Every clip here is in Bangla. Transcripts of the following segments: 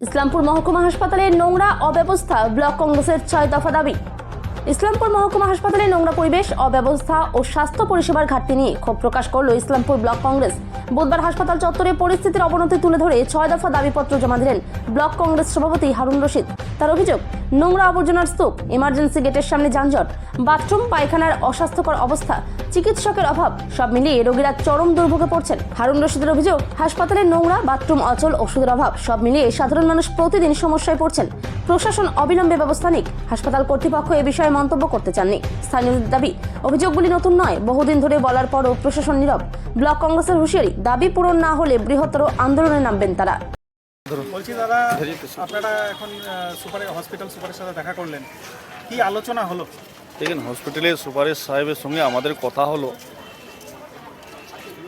ইসলামপুর মহকুমা হাসপাতালে নোংরা অব্যবস্থা, ব্লক কংগ্রেসের ছয় দফা দাবি। ইসলামপুর মহকুমা হাসপাতালে নোংরা পরিবেশ, অব্যবস্থা ও স্বাস্থ্য পরিষেবার ঘাটতি নিয়ে ক্ষোভ প্রকাশ করল ইসলামপুর ব্লক কংগ্রেস। বুধবার হাসপাতাল চত্বরে পরিস্থিতির অবনতি তুলে ধরে ছয় দফা দাবিপত্র জমা দিলেন ব্লক কংগ্রেস সভাপতি হারুন রশিদ। তার অভিযোগ, নোংরা আবর্জনার স্তূপ ইমার্জেন্সি গেটের সামনে যানজট বাথরুম পায়খানার অস্বাস্থ্যকর অবস্থা, চিকিৎসকের অভাব, সব মিলিয়ে রোগীরা চরম দুর্ভোগে পড়ছেন। হারুন রশিদের অভিযোগ, হাসপাতালে নোংরা বাথরুম অচল, ওষুধের অভাব, সব মিলিয়ে সাধারণ মানুষ প্রতিদিন সমস্যায় পড়ছেন। প্রশাসন অবিলম্বে ব্যবস্থা নিক। হাসপাতাল কর্তৃপক্ষ এ বিষয়ে মন্তব্য করতে চাননি। স্থানীয়দের দাবি অভিযোগগুলি নতুন নয়। বহুদিন ধরে বলার পরও প্রশাসন নীরব। ব্লক কংগ্রেসের হুঁশিয়ারি দাবি পূরণ না হলে বৃহত্তর আন্দোলনে নামবেন তারা। বলছি দাদা আপনারা এখন সুপার হসপিটাল সুপারের সাথে দেখা করলেন। কি আলোচনা হলো? দেখেন হসপিটালের সুপারের সাহেবের সঙ্গে আমাদের কথা হলো।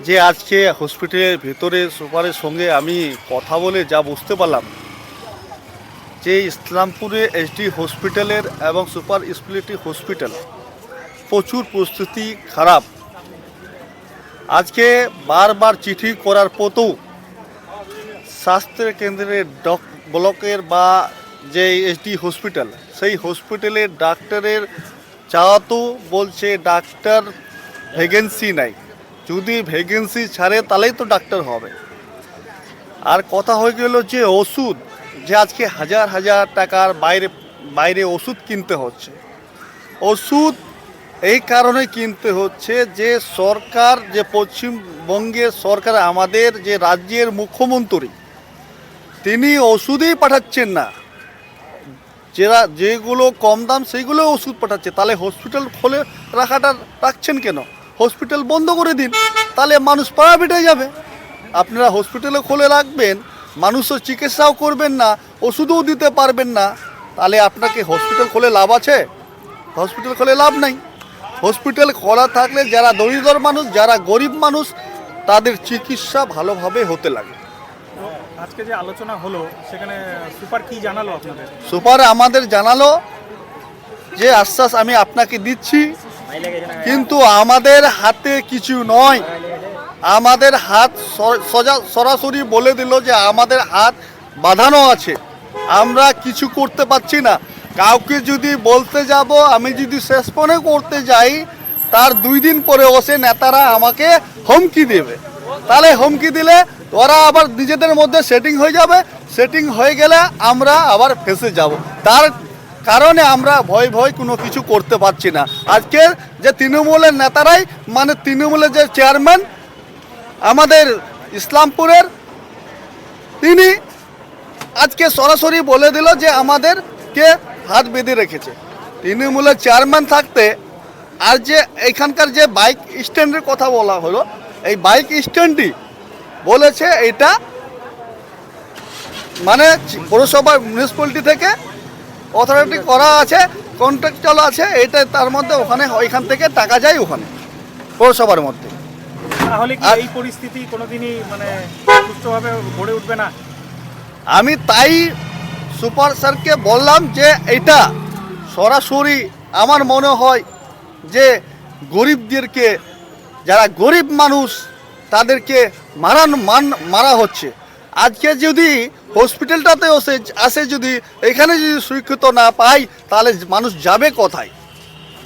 যে আজকে হসপিটালের ভেতরে সুপারের সঙ্গে আমি কথা বলে যা বুঝতে পারলাম যে ইসলামপুরে এইচডি হসপিটালের এবং সুপার স্পেশালিটি হসপিটাল, প্রচুর পরিস্থিতি খারাপ। আজকে বারবার চিঠি করার পরেও স্বাস্থ্য কেন্দ্রের ডক ব্লকের বা যে এইচডি হসপিটাল, সেই হসপিটালের ডাক্তারের চাওয়াতেও বলছে ডাক্তার ভ্যাকেন্সি নাই। যদি ভ্যাকেন্সি ছাড়ে তাহলেই তো ডাক্তার হবে। আর কথা হয়ে গেল যে ওষুধ যে আজকে হাজার হাজার টাকার বাইরে বাইরে ওষুধ কিনতে হচ্ছে। ওষুধ এই কারণে কিনতে হচ্ছে যে সরকার, যে পশ্চিমবঙ্গের সরকার, আমাদের যে রাজ্যের মুখ্যমন্ত্রী, তিনি ওষুধই পাঠাচ্ছেন না। যেরা যেগুলো কম দাম সেইগুলো ওষুধ পাঠাচ্ছে। তাহলে হসপিটাল খুলে রাখাটা রাখছেন কেন? হসপিটাল বন্ধ করে দিন। তাহলে মানুষ প্রাইভেটে যাবে। আপনারা হসপিটালে খুলে রাখবেন। মানুষও চিকিৎসাও করবেন না ওষুধও দিতে পারবেন না। তাহলে আপনাকে হসপিটাল খোলে লাভ আছে? হসপিটাল খোলে লাভ নাই। হসপিটাল খোলা থাকলে যারা দরিদ্র মানুষ যারা গরিব মানুষ তাদের চিকিৎসা ভালোভাবে হতে লাগে। আজকে যে আলোচনা হলো সেখানে সুপার কি জানালো আপনাদের? সুপার আমাদের জানালো যে আশ্বাস আমি আপনাকে দিচ্ছি কিন্তু আমাদের হাতে কিছু নয়। আমাদের হাত সরাসরি বলে দিল যে আমাদের হাত বাঁধানো আছে। আমরা কিছু করতে পারছি না। কাউকে যদি বলতে যাব, আমি যদি শেষ পনে করতে যাই, তার দুই দিন পরে ওসে নেতারা আমাকে হুমকি দেবে। তাহলে হুমকি দিলে ওরা আবার নিজেদের মধ্যে সেটিং হয়ে যাবে। সেটিং হয়ে গেলে আমরা আবার ফেসে যাব। তার কারণে আমরা ভয় ভয় কোনো কিছু করতে পারছি না। আজকে যে তৃণমূলের নেতারাই মানে তৃণমূলের যে চেয়ারম্যান আমাদের ইসলামপুরের, তিনি আজকে সরাসরি বলে দিল যে আমাদেরকে হাত বেঁধে রেখেছে। তৃণমূলের চেয়ারম্যান থাকতে আর যে এখানকার যে বাইক স্ট্যান্ডের কথা বলা হলো, এই বাইক স্ট্যান্ডটি বলেছে এটা মানে পৌরসভা মিউনিসিপ্যালিটি থেকে অথরিটি করা আছে কন্ট্রাকচুয়াল আছে, এটা তার মধ্যে ওখানে, ওইখান থেকে টাকা যায় ওখানে, পৌরসভার মধ্যে। তাহলে কি এই পরিস্থিতি কোনোদিনই মানে সুষ্ঠুভাবে গড়ে উঠবে না? আমি তাই সুপার স্যারকে বললাম যে এটা সরাসরি আমার মনে হয় যে গরিবদেরকে যারা গরিব মানুষ তাদেরকে মারান মান মারা হচ্ছে। আজকে যদি হসপিটালটাতে আসে আসে যদি এখানে যদি সুরক্ষিত না পাই তাহলে মানুষ যাবে কোথায়?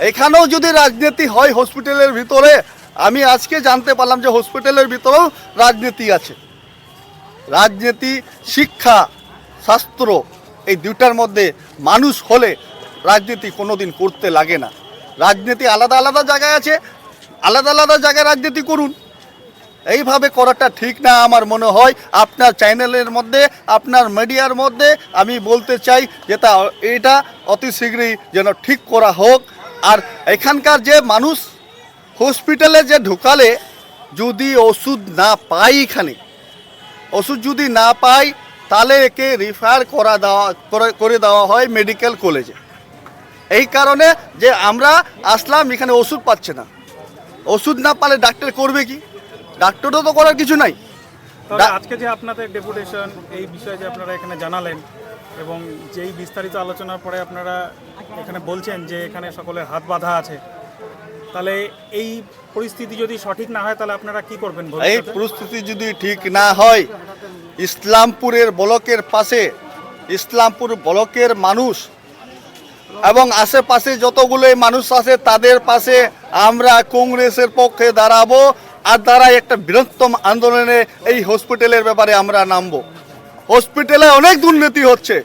এখানেও যদি রাজনীতি হয় হসপিটালের ভিতরে আমি আজকে জানতে পারলাম যে হসপিটালের ভিতরেও রাজনীতি আছে। রাজনীতি, শিক্ষা, শাস্ত্র, এই দুটার মধ্যে মানুষ হলে রাজনীতি কোনো দিন করতে লাগে না। রাজনীতি আলাদা আলাদা জায়গায় আছে, আলাদা আলাদা জায়গায় রাজনীতি করুন। এইভাবে করাটা ঠিক না আমার মনে হয়। আপনার চ্যানেলের মধ্যে, আপনার মিডিয়ার মধ্যে আমি বলতে চাই যে তা, এটা অতি শীঘ্রই যেন ঠিক করা হোক। আর এখানকার যে মানুষ হসপিটালে যে ঢুকালে যদি ওষুধ না পাই এখানে ওষুধ যদি না পাই তাহলে একে রিফার করা দেওয়া করে- করে দেওয়া হয় মেডিকেল কলেজে এই কারণে যে আমরা আসলাম এখানে ওষুধ পাচ্ছে না। ওষুধ না পালে ডাক্তার করবে কি? ডাক্তারও তো করার কিছু নাই। আজকে যে আপনাদের ডেপুটেশন এই বিষয়ে যে আপনারা এখানে জানালেন এবং যেই বিস্তারিত আলোচনার পরে আপনারা এখানে বলছেন যে এখানে সকলের হাত বাঁধা আছে তাহলে এই পরিস্থিতি যদি সঠিক না হয়, তাহলে আপনারা কি করবেন এই পরিস্থিতি যদি ঠিক না হয়, ইসলামপুরের ব্লকের পাশে, ইসলামপুর ব্লকের মানুষ এবং আশেপাশে যতগুলো মানুষ আছে, তাদের পাশে আমরা কংগ্রেসের পক্ষে দাঁড়াবো আর দাঁড়াই একটা বৃহত্তম আন্দোলনে এই হসপিটালের ব্যাপারে আমরা নামবো। হসপিটালে অনেক দুর্নীতি হচ্ছে।